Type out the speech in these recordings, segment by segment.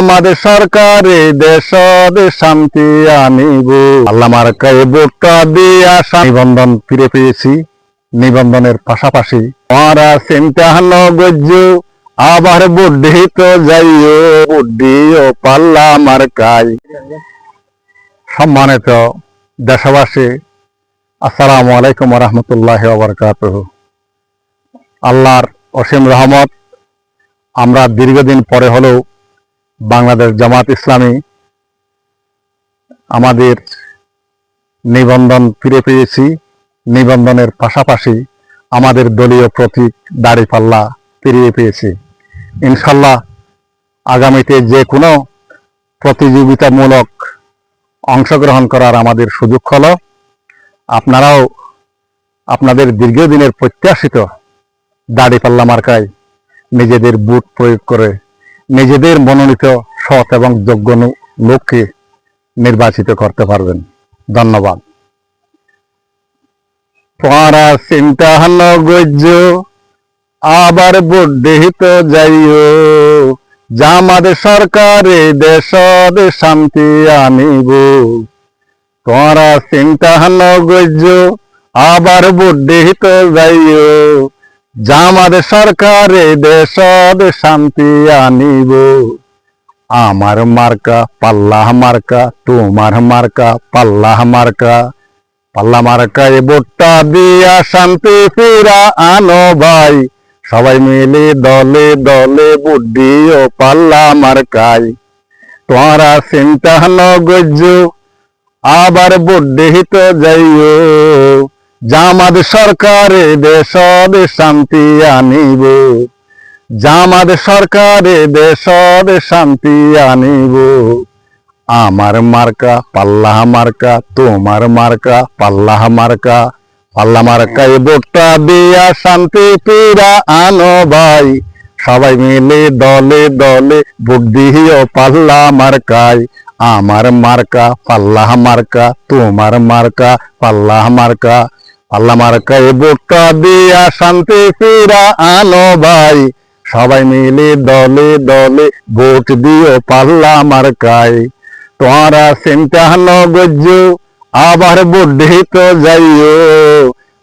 জামাদ সরকারে দেশ শান্তি আনিব। আল্লাহ মার্কায় ভোটটা দিয়া নিবন্ধন ফিরে পেয়েছি, নিবন্ধনের পাশাপাশি। মারা চিন্তা গজ্য আবার বুদ্ধি তো যাইও বুদ্ধি ও পাল্লা মার্কায় সম্মানিত দেশবাসী, আসসালামু আলাইকুম রহমতুল্লাহ ওবরকাত আল্লাহর অসীম রহমত, আমরা দীর্ঘদিন পরে হলেও বাংলাদেশ জামাত ইসলামী আমাদের নিবন্ধন ফিরে পেয়েছি। নিবন্ধনের পাশাপাশি আমাদের দলীয় প্রতীক দাড়িপাল্লা ফিরিয়ে পেয়েছি। ইনশাল্লাহ আগামীতে যে কোনো প্রতিযোগিতামূলক অংশগ্রহণ করার আমাদের সুযোগ হলো। আপনারাও আপনাদের দীর্ঘদিনের প্রত্যাশিত দাড়িপাল্লা মার্কায় নিজেদের বুট প্রয়োগ করে নিজেদের মনোনীত সৎ এবং যোগ্য লোককে নির্বাচিত করতে পারবেন। ধন্যবাদ। পড়া চিন্তা গজ্য আবার বুদ্ধিত যাইও। জামাদ সরকারে দেশ শান্তি আনিব। তোরা চিন্তা গজ্য আবার বুদ্ধিত যাইও। জামাদ সরকারে দেশ শান্তি আনিব। আমার মার্কা, পাল্লাহ মার্কা, তোমার মার্কা, পাল্লাহ মার্কা। পাল্লা মার্কায় ভোটটা দিয়া শান্তি ফিরা আনো ভাই। সবাই মিলে দলে দলে বুদ্ধি ও পাল্লা মার্কায়। তোরা চিন্তা গজ্য আবার বুদ্ধিত যাইও। জামাদ সরকারে দেশ শান্তি আনিব। জামাদ সরকারে দেশ শান্তি আনিব। আমার মার্কা পাল্লাহ মার্কা, তোমার মার্কা পাল্লাহ মার্কা, পাল্লা মার্কায় ভোটটা দিয়া শান্তি পীরা আনো ভাই। সবাই মিলে দলে দলে ভোট পাল্লা মার্কায়। আমার মার্কা পাল্লাহ মার্কা, তোমার মার্কা পাল্লাহ মার্কা পাল্লা মার্কায় ভোটটা দিয়া শান্তি পীরা আনো ভাই। সবাই মিলে দলে দলে ভোট দিও পাল্লা মার্কায়। তোরা চিন্তা গজ্য আবার বুদ্ধিত যাইও।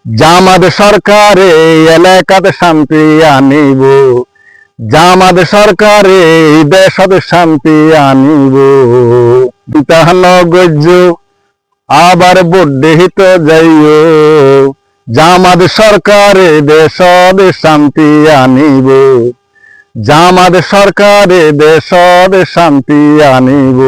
জামাদ সরকারে এলাকাতে শান্তি আনিব। জামাদ সরকারে দেশত শান্তি আনিব। বিতাহন গজ্য আবার বড্ডেহিত যাইও। জামাদ সরকারে দেশ শান্তি আনিব। জামাদ সরকারে দেশ শান্তি আনিব।